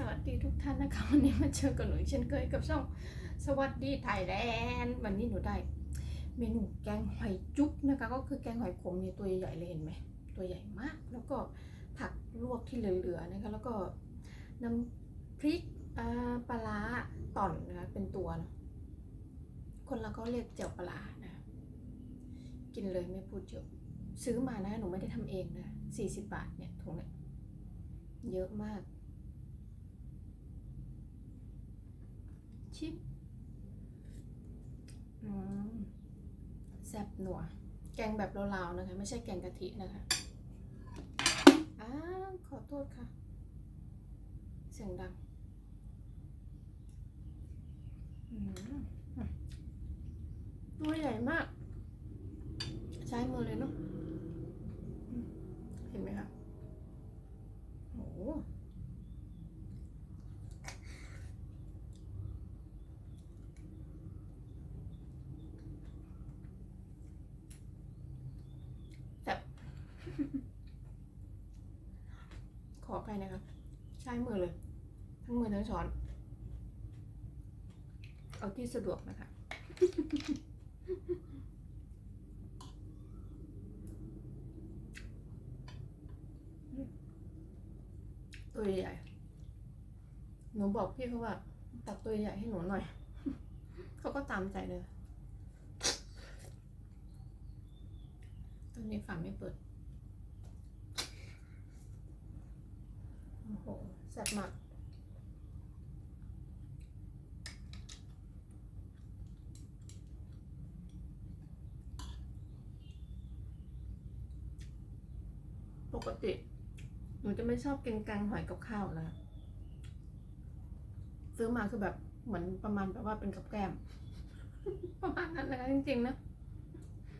สวัสดีทุกท่านนะคะวันนี้มาเจอกับหนูเช่นเคยกับช่องสวัสดีไทยแลนด์วันนี้หนูได้ เมนูแกงหอยจุ๊บนะคะ ก็คือแกงหอยขมเนี่ยตัวใหญ่เลยเห็นไหมตัวใหญ่มาก แล้วก็ผักลวกที่เหลือๆนะคะแล้วก็น้ำพริกปลาต่อนนะคะเป็นตัวเนะคนเราก็เรียกเจียวปลานะคะกินเลยไม่พูดเยอะซื้อมานะหนูไม่ได้ทำเองนะสี่สิบบาทเนี่ยถุงเนี่ยเยอะมาก ชิปอืมแซ่บหนัว แกงแบบลาวๆนะคะ ไม่ใช่แกงกะทินะคะอ้าขอโทษค่ะ เสียงดังอืมตัวใหญ่มาก ใช้มือเลยเนาะอืมเห็นไหมคะโอ้โห ขอไปนะคะ ใช้มือเลย ทั้งมือทั้งช้อน เอาที่สะดวกนะคะตัวใหญ่ หนูบอกพี่เขาว่า ตักตัวใหญ่ให้หนูหน่อย เขาก็ตามใจเลย ตอนนี้ฝาไม่เปิด โอ้โหแซ่บมากปกติหนูจะไม่ชอบกินแกงหอยกับข้าวนะ ซื้อมาคือแบบเหมือนประมาณแบบว่าเป็นกับแกล้ม ประมาณนั้นนะคะจริงๆนะ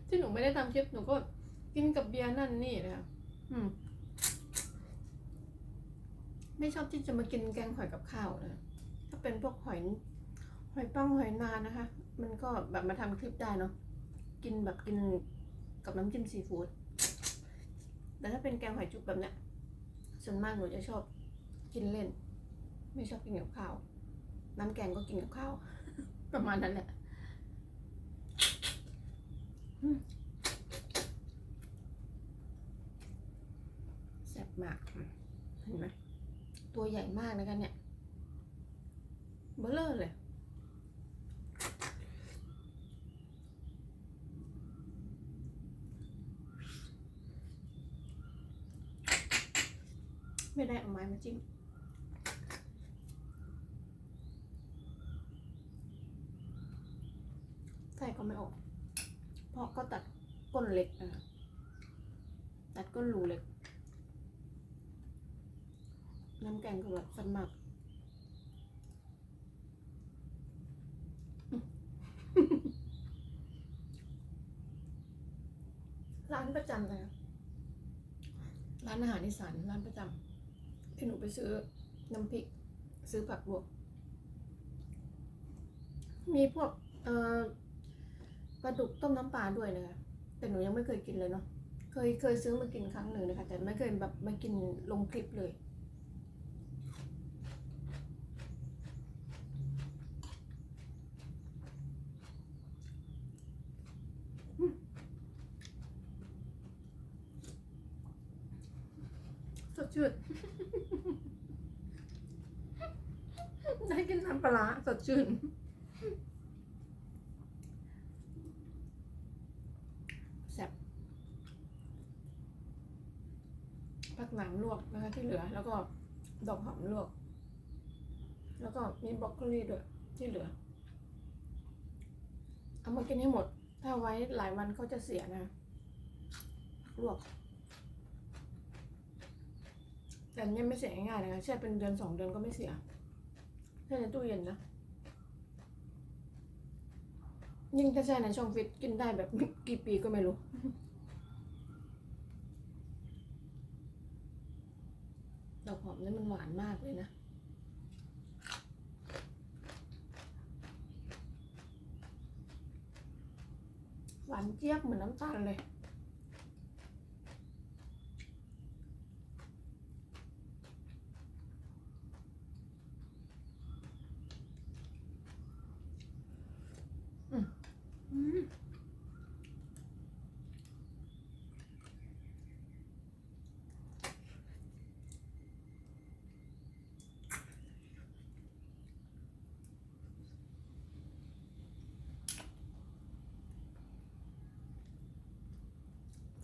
ที่หนูไม่ได้ทำคลิปหนูก็กินกับเบียร์นั่นนี่นะคะอืม ไม่ชอบที่จะมากินแกงหอยกับข้าวนะถ้าเป็นพวกหอยหอยปังหอยนานนะคะ มันก็แบบมาทำคลิปได้เนาะกินแบบกินกับน้ำจิ้มซีฟู้ดแต่ถ้าเป็นแกงหอยจุ๊บแบบเนี้ยส่วนมากหนูจะชอบกินเล่น ไม่ชอบกินกับข้าว น้ำแกงก็กินกับข้าว ประมาณนั้นแหละแซ่บมากเห็นไหม ตัวใหญ่มากนะคะเนี่ยเบลเลอร์เลยไม่ได้เอาไม้มาจิ้มใส่ก็ไม่ออก เพราะก็ตัดก้นเล็กนะคะตัดก้นรูเล็ก น้ำแกงก็แบบสมากร้านประจำเลยร้านอาหารอีสานร้านประจำที่หนูไปซื้อน้ำพริก ซื้อผักบวก มีพวกเอ่อปลาดุกต้มน้ำปลาด้วยนะคะแต่หนูยังไม่เคยกินเลยเนาะเคยเคยซื้อมากินครั้งหนึ่งนะคะแต่ไม่เคยแบบมากินลงคลิปเลย สดชื่นได้กินน้ำปลาร้าสดชื่นแซ่บผักหลังลวกนะคะที่เหลือ แล้วก็ดอกหอมลวก แล้วก็มีบรอกโคลีด้วยที่เหลือ เอามากินให้หมด ถ้าไว้หลายวันก็จะเสียนะผักลวก แต่เนี่ยไม่เสียง่ายๆนะคะแช่เป็นเดือนสองเดือนก็ไม่เสียแช่ในตู้เย็นนะยิ่งถ้าแช่ในช่องฟิตกินได้แบบกี่ปีก็ไม่รู้ดอกหอมนี่มันหวานมากเลยนะหวานเจี๊ยบเหมือนน้ำตาลเลย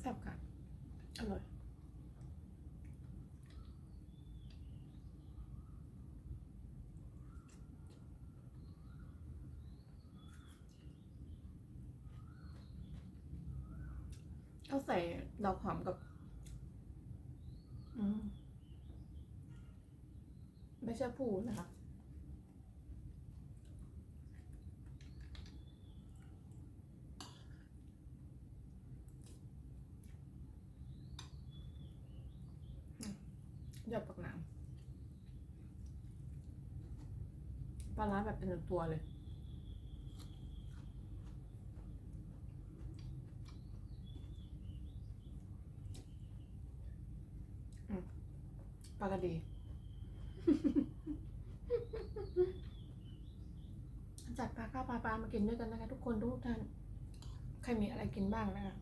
แซ่บค่ะอร่อยเอาใส่ดอกหอมกับอืมไม่ใช่ผู้นะคะ ยอดปักน้ำปลาร้าแบบ เป็นตัวเลย ปลากระดี จัดปลาข้าวปลาปลามากินด้วยกันนะคะ ทุกคนทุกท่าน ใครมีอะไรกินบ้างนะคะ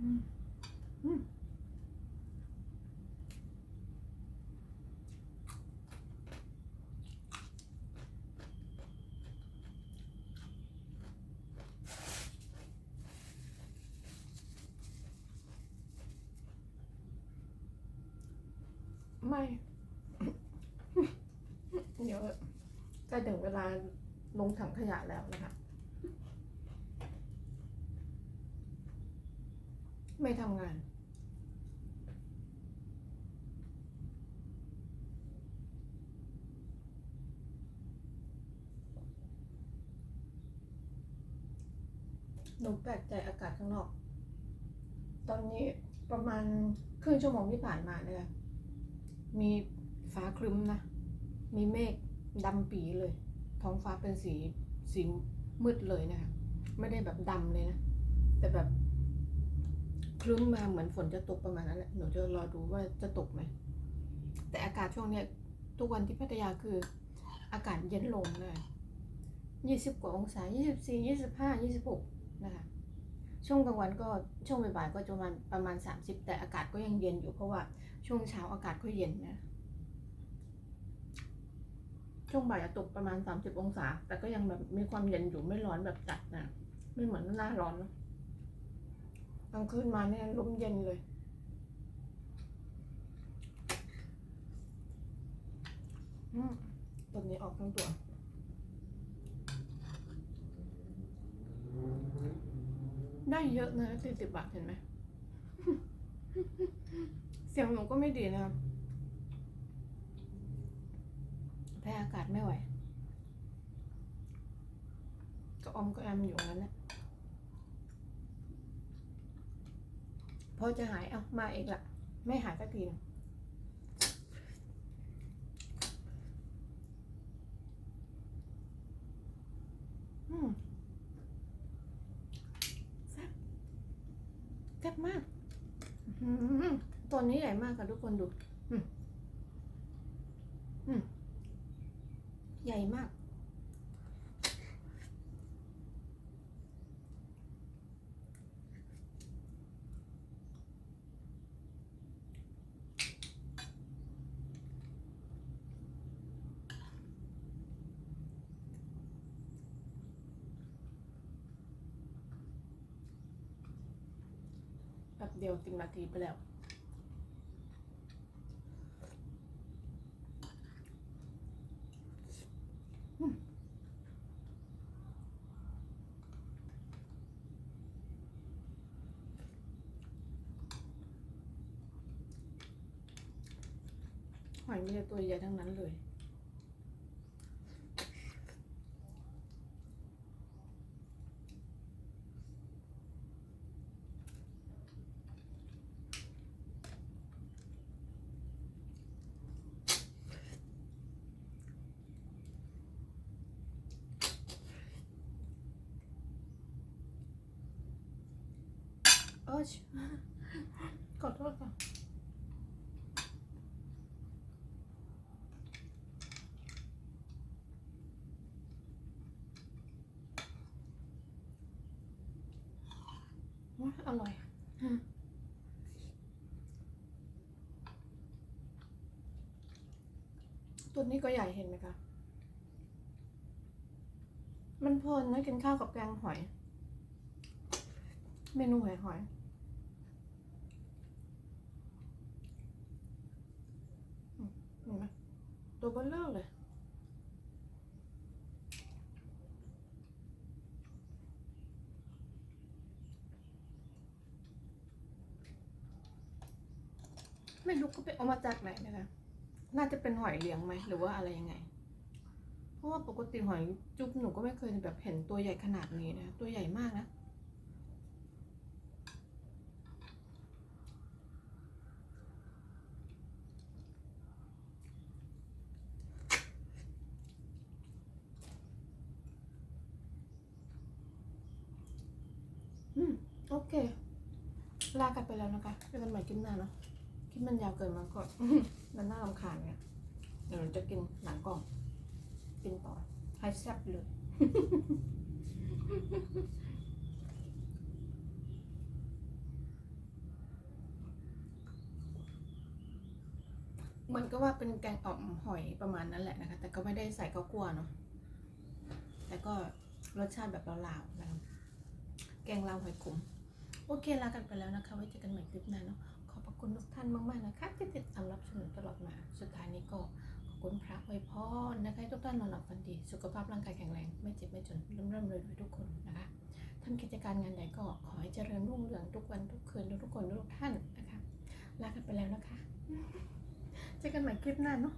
อืมอืม ไม่ เดี๋ยวใกล้ถึงเวลาลงถังขยะแล้วนะคะ ไม่ทำงานหนูแปลกใจอากาศข้างนอก ตอนนี้ประมาณครึ่งชั่วโมงที่ผ่านมาเนี่ย มีฟ้าครึ้มนะ มีเมฆดำปีเลย ท้องฟ้าเป็นสีสีมืดเลยนะคะ ไม่ได้แบบดำเลยนะ แต่แบบครึ้มมาเหมือนฝนจะตกประมาณนั้นแหละ หนูจะรอดูว่าจะตกไหม แต่อากาศช่วงเนี้ยทุกวันที่พัทยาคืออากาศเย็นลงนะยี่สิบกว่าองศายี่สิบสี่ยี่สิบห้ายี่สิบหกนะคะ ช่วงกลางวันก็ช่วงบ่ายๆก็จะประมาณประมาณสามสิบแต่อากาศก็ยังเย็นอยู่เพราะว่าช่วงเช้าอากาศก็เย็นนะ ช่วงบ่ายจะตกประมาณสามสิบองศา แต่ก็ยังแบบมีความเย็นอยู่ไม่ร้อนแบบจัดนะไม่เหมือนหน้าร้อนเนอะกลางคืนมาเนี่ยลมเย็นเลยตัวนี้ออกทั้งตัว ได้เยอะนะสี่สิบบาทเห็นไหม เสียงหนูก็ไม่ดีนะครับแพ้อากาศไม่ไหว ก็อมก็แอมอยู่งั้นแหละพอจะหายเอามาอีกละไม่หายสักทีนึงอืมแซ่บ แซ่บมากอื้อหือตัวนี้ใหญ่มากค่ะทุกคนดูใหญ่มาก เดียวสิบนาทีไปแล้วหอยมีแต่ตัวใหญ่ทั้งนั้นเลย โอ้ยขอโทษค่ะว้าอร่อยชุดนี้ก็ใหญ่เห็นไหมคะ มันเพลินนะกินข้าวกับแกงหอย เมนูหอยหอยอืมเห็นไหม ตัวเบลเลอร์เลยไม่รู้ก็ไปเอามาจากไหนนะคะ น่าจะเป็นหอยเลี้ยงไหมหรือว่าอะไรยังไง เพราะว่าปกติหอยจุ๊บหนูก็ไม่เคยแบบเห็นตัวใหญ่ขนาดนี้นะ ตัวใหญ่มากนะ อืม โอเค ลากันไปแล้วนะคะเจอกันใหม่คลิปหน้าเนาะคลิปมันยาวเกินมาก็มันน่ารำคาญเนี่ยเดี๋ยวเราจะกินหนังกล่อง กินต่อให้แซ่บเลยมือนก็ว่าเป็นแกงอ่อมหอยประมาณนั้นแหละนะคะ แต่ก็ไม่ได้ใส่ข้าวคั่วเนาะ แต่ก็รสชาติแบบลาวๆนะคะแกงลาวหอยขม เคลากันไปแล้วนะคะไว้เจอกันใหม่คลิปหน้าเนาะขอบพระคุณทุกท่านมากๆนะคะที่ติดตามรับชมตลอดมา สุดท้ายนี้ก็ขอบคุณพระอวยพรนะคะทุกท่านนอนหลับฝันดี สุขภาพร่างกายแข็งแรงไม่เจ็บไม่จนร่ำร่ำรวยรวยทุกคนนะคะทำกิจการงานใดก็ขอให้เจริญรุ่งเรืองทุกวันทุกคืนทุกคนทุกท่านนะคะลากันไปแล้วนะคะเจอกันใหม่คลิปหน้าเนาะ